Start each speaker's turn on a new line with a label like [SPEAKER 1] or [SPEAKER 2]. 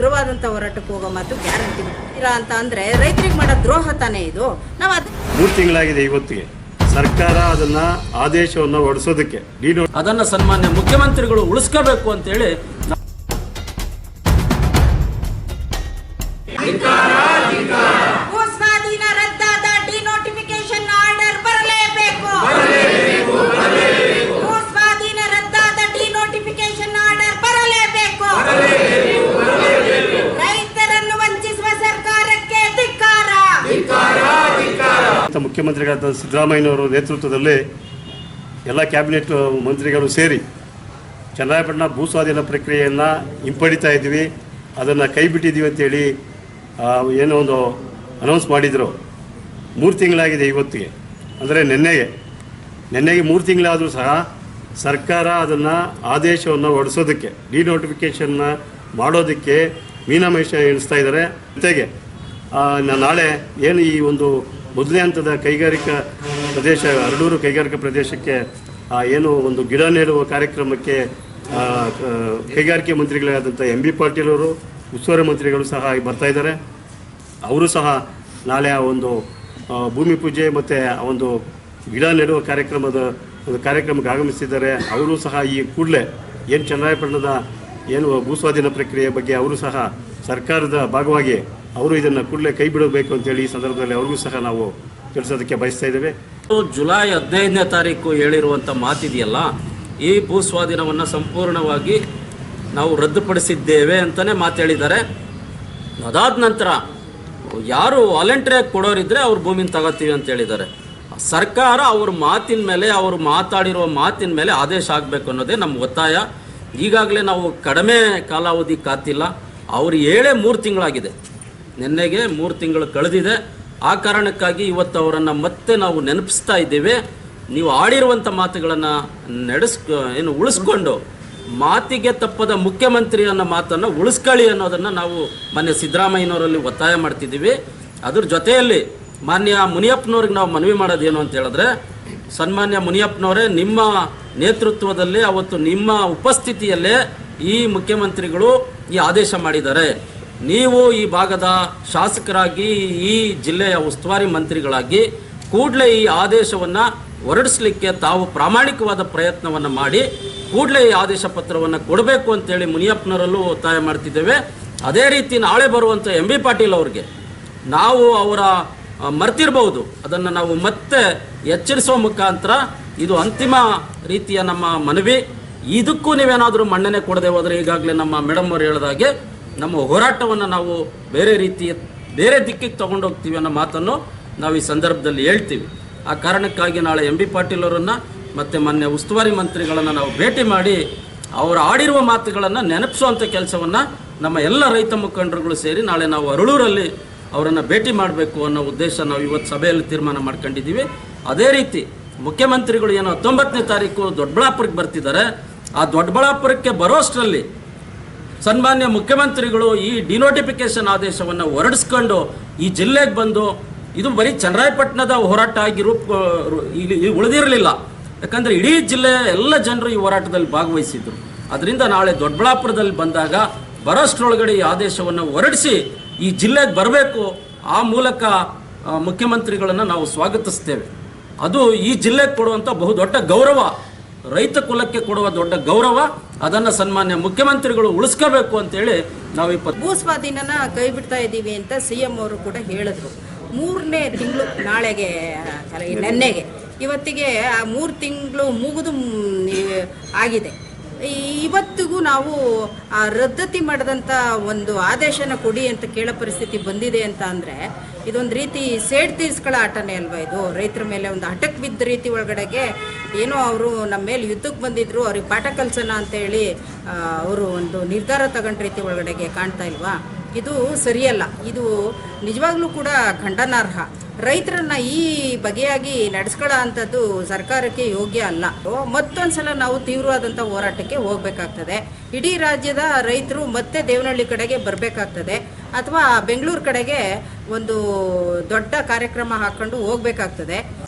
[SPEAKER 1] ಉಗ್ರವಾದಂಥ ಹೋರಾಟಕ್ಕೆ ಹೋಗೋ ಮಾತು ಗ್ಯಾರಂಟಿ ಇಲ್ಲ ಅಂತ ಅಂದ್ರೆ ರೈತರಿಗೆ ಮಾಡೋ ದ್ರೋಹ ತಾನೇ ಇದು? ನಾವು ಅದು
[SPEAKER 2] ಮೂರು ತಿಂಗಳಾಗಿದೆ ಇವತ್ತಿಗೆ. ಸರ್ಕಾರ ಅದನ್ನ ಆದೇಶವನ್ನ ಹೊರಡಿಸೋದಕ್ಕೆ. ಡಿನೋ
[SPEAKER 3] ಅದನ್ನ ಸನ್ಮಾನ್ಯ ಮುಖ್ಯಮಂತ್ರಿಗಳು ಉಳಿಸ್ಕೋಬೇಕು ಅಂತೇಳಿ
[SPEAKER 2] ಮುಖ್ಯಮಂತ್ರಿಗಳಾದ ಸಿದ್ದರಾಮಯ್ಯವರ ನೇತೃತ್ವದಲ್ಲಿ ಎಲ್ಲ ಕ್ಯಾಬಿನೆಟ್ ಮಂತ್ರಿಗಳು ಸೇರಿ ಚನ್ನರಾಯಪಟ್ಟಣ ಭೂಸ್ವಾಧೀನ ಪ್ರಕ್ರಿಯೆಯನ್ನು ಹಿಂಪಡಿತಾ ಇದ್ದೀವಿ. ಅದನ್ನು ಕೈ ಬಿಟ್ಟಿದ್ದೀವಿ ಅಂತೇಳಿ ಏನೋ ಒಂದು ಅನೌನ್ಸ್ ಮಾಡಿದರು. ಮೂರು ತಿಂಗಳಾಗಿದೆ ಇವತ್ತಿಗೆ. ಅಂದರೆ ನಿನ್ನೆಗೆ. ನಿನ್ನೆಗೆ ಮೂರು ತಿಂಗಳಾದರೂ ಸಹ ಸರ್ಕಾರ ಅದನ್ನು ಆದೇಶವನ್ನು ಡಿ ಡಿನೋಟಿಫಿಕೇಷನ್ನ ಮಾಡೋದಕ್ಕೆ ಮೀನಾಮೇಷ ಎಣಿಸ್ತಾ ಇದ್ದಾರೆ. ಜೊತೆಗೆ ನಾಳೆ ಏನು ಈ ಒಂದು ಮೊದಲನೇ ಹಂತದ ಕೈಗಾರಿಕಾ ಪ್ರದೇಶ ಅರಡೂರು ಕೈಗಾರಿಕಾ ಪ್ರದೇಶಕ್ಕೆ ಏನು ಒಂದು ಗಿಡ ನೆಡುವ ಕಾರ್ಯಕ್ರಮಕ್ಕೆ ಕೈಗಾರಿಕೆ ಮಂತ್ರಿಗಳಾದಂಥ ಎಂ ಬಿ ಪಾಟೀಲ್ ಅವರು, ಉಸ್ತುವಾರಿ ಮಂತ್ರಿಗಳು ಸಹ ಬರ್ತಾ ಇದ್ದಾರೆ. ಅವರು ಸಹ ನಾಳೆ ಆ ಒಂದು ಭೂಮಿ ಪೂಜೆ ಮತ್ತು ಆ ಒಂದು ಗಿಡ ನೆಡುವ ಕಾರ್ಯಕ್ರಮದ, ಒಂದು ಕಾರ್ಯಕ್ರಮಕ್ಕೆ ಆಗಮಿಸಿದ್ದಾರೆ. ಅವರು ಸಹ ಈ ಕೂಡಲೇ ಏನು ಚನ್ನರಾಯಪಟ್ಟಣದ ಏನು ಭೂಸ್ವಾಧೀನ ಪ್ರಕ್ರಿಯೆ ಬಗ್ಗೆ ಅವರು ಸಹ ಸರ್ಕಾರದ ಭಾಗವಾಗಿ ಅವರು ಇದನ್ನು ಕೂಡಲೇ ಕೈ ಬಿಡಬೇಕು ಅಂತೇಳಿ ಈ ಸಂದರ್ಭದಲ್ಲಿ ಅವ್ರಿಗೂ ಸಹ ನಾವು ತಿಳಿಸೋದಕ್ಕೆ ಬಯಸ್ತಾ ಇದ್ದೇವೆ.
[SPEAKER 3] ಜುಲೈ ಹದಿನೈದನೇ ತಾರೀಕು ಹೇಳಿರುವಂಥ ಮಾತಿದೆಯಲ್ಲ, ಈ ಭೂ ಸ್ವಾಧೀನವನ್ನು ಸಂಪೂರ್ಣವಾಗಿ ನಾವು ರದ್ದುಪಡಿಸಿದ್ದೇವೆ ಅಂತಲೇ ಮಾತು ಹೇಳಿದ್ದಾರೆ ಅದಾದ ನಂತರ ಯಾರು ವಾಲಂಟ್ರಿಯಾಗಿ ಕೊಡೋರಿದ್ದರೆ ಅವ್ರ ಭೂಮಿನ ತಗೋತೀವಿ ಅಂತ ಹೇಳಿದ್ದಾರೆ. ಸರ್ಕಾರ ಅವ್ರ ಮಾತಿನ ಮೇಲೆ, ಅವರು ಮಾತಾಡಿರುವ ಮಾತಿನ ಮೇಲೆ ಆದೇಶ ಆಗಬೇಕು ಅನ್ನೋದೇ ನಮ್ಮ ಒತ್ತಾಯ. ಈಗಾಗಲೇ ನಾವು ಕಡಿಮೆ ಕಾಲಾವಧಿ ಕಾತಿಲ್ಲ, ಅವ್ರು ಹೇಳೇ ಮೂರು ತಿಂಗಳಾಗಿದೆ. ನಿನ್ನೆಗೆ ಮೂರು ತಿಂಗಳು ಕಳೆದಿದೆ. ಆ ಕಾರಣಕ್ಕಾಗಿ ಇವತ್ತು ಅವರನ್ನು ಮತ್ತೆ ನಾವು ನೆನಪಿಸ್ತಾ ಇದ್ದೇವೆ. ನೀವು ಆಡಿರುವಂಥ ಮಾತುಗಳನ್ನು ನಡೆಸ್ ಏನು ಉಳಿಸ್ಕೊಂಡು ಮಾತಿಗೆ ತಪ್ಪದ ಮುಖ್ಯಮಂತ್ರಿ ಅನ್ನೋ ಮಾತನ್ನು ಉಳಿಸ್ಕೊಳ್ಳಿ ಅನ್ನೋದನ್ನು ನಾವು ಮಾನ್ಯ ಸಿದ್ದರಾಮಯ್ಯನವರಲ್ಲಿ ಒತ್ತಾಯ ಮಾಡ್ತಿದ್ದೀವಿ. ಅದ್ರ ಜೊತೆಯಲ್ಲಿ ಮಾನ್ಯ ಮುನಿಯಪ್ಪನವ್ರಿಗೆ ನಾವು ಮನವಿ ಮಾಡೋದೇನು ಅಂತ ಹೇಳಿದ್ರೆ, ಸನ್ಮಾನ್ಯ ಮುನಿಯಪ್ಪನವರೇ, ನಿಮ್ಮ ನೇತೃತ್ವದಲ್ಲಿ ಅವತ್ತು ನಿಮ್ಮ ಉಪಸ್ಥಿತಿಯಲ್ಲೇ ಈ ಮುಖ್ಯಮಂತ್ರಿಗಳು ಈ ಆದೇಶ ಮಾಡಿದ್ದಾರೆ. ನೀವು ಈ ಭಾಗದ ಶಾಸಕರಾಗಿ, ಈ ಜಿಲ್ಲೆಯ ಉಸ್ತುವಾರಿ ಮಂತ್ರಿಗಳಾಗಿ ಕೂಡಲೇ ಈ ಆದೇಶವನ್ನು ಹೊರಡಿಸಲಿಕ್ಕೆ ತಾವು ಪ್ರಾಮಾಣಿಕವಾದ ಪ್ರಯತ್ನವನ್ನು ಮಾಡಿ, ಕೂಡಲೇ ಈ ಆದೇಶ ಪತ್ರವನ್ನು ಕೊಡಬೇಕು ಅಂತೇಳಿ ಮುನಿಯಪ್ಪನವರಲ್ಲೂ ಒತ್ತಾಯ ಮಾಡ್ತಿದ್ದೇವೆ. ಅದೇ ರೀತಿ ನಾಳೆ ಬರುವಂಥ ಎಂ ಬಿ ಪಾಟೀಲ್ ಅವ್ರಿಗೆ ನಾವು ಅವರ ಮರ್ತಿರ್ಬೋದು. ಅದನ್ನು ನಾವು ಮತ್ತೆ ಎಚ್ಚರಿಸುವ ಮುಖಾಂತರ ಇದು ಅಂತಿಮ ರೀತಿಯ ನಮ್ಮ ಮನವಿ. ಇದಕ್ಕೂ ನೀವೇನಾದರೂ ಮನ್ನಣೆ ಕೊಡದೆ ಹೋದರೆ ಈಗಾಗಲೇ ನಮ್ಮ ಮೇಡಮ್ ಅವರು ಹೇಳಿದಾಗೆ ನಮ್ಮ ಹೋರಾಟವನ್ನು ನಾವು ಬೇರೆ ರೀತಿಯ ಬೇರೆ ದಿಕ್ಕಿಗೆ ತಗೊಂಡೋಗ್ತೀವಿ ಅನ್ನೋ ಮಾತನ್ನು ನಾವು ಈ ಸಂದರ್ಭದಲ್ಲಿ ಹೇಳ್ತೀವಿ. ಆ ಕಾರಣಕ್ಕಾಗಿ ನಾಳೆ ಎಂ ಬಿ ಪಾಟೀಲ್ ಅವರನ್ನು ಮತ್ತು ಮೊನ್ನೆ ಉಸ್ತುವಾರಿ ಮಂತ್ರಿಗಳನ್ನು ನಾವು ಭೇಟಿ ಮಾಡಿ ಅವರು ಆಡಿರುವ ಮಾತುಗಳನ್ನು ನೆನಪಿಸುವಂಥ ಕೆಲಸವನ್ನು ನಮ್ಮ ಎಲ್ಲ ರೈತ ಮುಖಂಡರುಗಳು ಸೇರಿ ನಾಳೆ ನಾವು ಅರಳೂರಲ್ಲಿ ಅವರನ್ನು ಭೇಟಿ ಮಾಡಬೇಕು ಅನ್ನೋ ಉದ್ದೇಶ ನಾವು ಇವತ್ತು ಸಭೆಯಲ್ಲಿ ತೀರ್ಮಾನ ಮಾಡ್ಕೊಂಡಿದ್ದೀವಿ. ಅದೇ ರೀತಿ ಮುಖ್ಯಮಂತ್ರಿಗಳು ಏನು ಹತ್ತೊಂಬತ್ತನೇ ತಾರೀಕು ದೊಡ್ಡಬಳ್ಳಾಪುರಕ್ಕೆ ಬರ್ತಿದ್ದಾರೆ. ಆ ದೊಡ್ಡಬಳ್ಳಾಪುರಕ್ಕೆ ಬರೋಷ್ಟರಲ್ಲಿ ಸನ್ಮಾನ್ಯ ಮುಖ್ಯಮಂತ್ರಿಗಳು ಈ ಡಿನೋಟಿಫಿಕೇಶನ್ ಆದೇಶವನ್ನು ಹೊರಡಿಸ್ಕೊಂಡು ಈ ಜಿಲ್ಲೆಗೆ ಬಂದು ಇದು ಬರೀ ಚನ್ನರಾಯಪಟ್ಟಣದ ಹೋರಾಟ ಆಗಿ ರೂಪ ಉಳಿದಿರಲಿಲ್ಲ. ಯಾಕಂದರೆ ಇಡೀ ಜಿಲ್ಲೆಯ ಎಲ್ಲ ಜನರು ಈ ಹೋರಾಟದಲ್ಲಿ ಭಾಗವಹಿಸಿದ್ರು. ಅದರಿಂದ ನಾಳೆ ದೊಡ್ಡಬಳ್ಳಾಪುರದಲ್ಲಿ ಬಂದಾಗ ಬರೋಷ್ಟರೊಳಗಡೆ ಈ ಆದೇಶವನ್ನು ಹೊರಡಿಸಿ ಈ ಜಿಲ್ಲೆಗೆ ಬರಬೇಕು. ಆ ಮೂಲಕ ಮುಖ್ಯಮಂತ್ರಿಗಳನ್ನು ನಾವು ಸ್ವಾಗತಿಸ್ತೇವೆ. ಅದು ಈ ಜಿಲ್ಲೆಗೆ ಕೊಡುವಂಥ ಬಹುದೊಡ್ಡ ಗೌರವ. ರೈತ ಕುಲಕ್ಕೆ ಕೊಡುವ ದೊಡ್ಡ ಗೌರವ, ಅದನ್ನು ಸನ್ಮಾನ್ಯ ಮುಖ್ಯಮಂತ್ರಿಗಳು ಉಳಿಸ್ಕೋಬೇಕು ಅಂತೇಳಿ ನಾವು ಇಪ್ಪತ್ತು
[SPEAKER 1] ಭೂ ಸ್ವಾಧೀನನ ಕೈ ಬಿಡ್ತಾ ಇದ್ದೀವಿ ಅಂತ ಸಿ ಎಂ ಅವರು ಕೂಡ ಹೇಳಿದ್ರು. ಮೂರನೇ ತಿಂಗಳು ನಾಳೆಗೆ ನೆನ್ನೆಗೆ. ಇವತ್ತಿಗೆ ಆ ಮೂರು ತಿಂಗಳು ಮುಗಿದು ಆಗಿದೆ. ಇವತ್ತಿಗೂ ನಾವು, ಆ, ರದ್ದತಿ ಮಾಡಿದಂಥ ಒಂದು ಆದೇಶನ ಕೊಡಿ ಅಂತ ಕೇಳೋ ಪರಿಸ್ಥಿತಿ ಬಂದಿದೆ ಅಂತ ಅಂದರೆ, ಇದೊಂದು ರೀತಿ ಸೇಡ್ ತೀರ್ಸ್ಗಳ ಆಟನೇ ಅಲ್ವಾ ಇದು? ರೈತರ ಮೇಲೆ ಒಂದು ಹಠಕ್ ಬಿದ್ದ ರೀತಿ ಒಳಗಡೆಗೆ ಏನೋ ಅವರು ನಮ್ಮ ಮೇಲೆ ಯುದ್ಧಕ್ಕೆ ಬಂದಿದ್ರು, ಅವ್ರಿಗೆ ಪಾಠ ಕಲ್ಸೋಣ ಅಂತೇಳಿ ಅವರು ಒಂದು ನಿರ್ಧಾರ ತಗೊಂಡ ರೀತಿ ಒಳಗಡೆಗೆ ಕಾಣ್ತಾ ಇಲ್ವಾ? ಇದು ಸರಿಯಲ್ಲ. ಇದು ನಿಜವಾಗ್ಲೂ ಕೂಡ ಖಂಡನಾರ್ಹ. ರೈತರನ್ನ ಈ ಬಗೆಯಾಗಿ ನಡೆಸ್ಕೊಳ್ಳೋ ಅಂಥದ್ದು ಸರ್ಕಾರಕ್ಕೆ ಯೋಗ್ಯ ಅಲ್ಲ. ಮತ್ತೊಂದು ಸಲ ನಾವು ತೀವ್ರವಾದಂಥ ಹೋರಾಟಕ್ಕೆ ಹೋಗಬೇಕಾಗ್ತದೆ. ಇಡೀ ರಾಜ್ಯದ ರೈತರು ಮತ್ತೆ ದೇವನಹಳ್ಳಿ ಕಡೆಗೆ ಬರಬೇಕಾಗ್ತದೆ. ಅಥವಾ ಬೆಂಗಳೂರು ಕಡೆಗೆ ಒಂದು ದೊಡ್ಡ ಕಾರ್ಯಕ್ರಮ ಹಾಕ್ಕೊಂಡು ಹೋಗಬೇಕಾಗ್ತದೆ.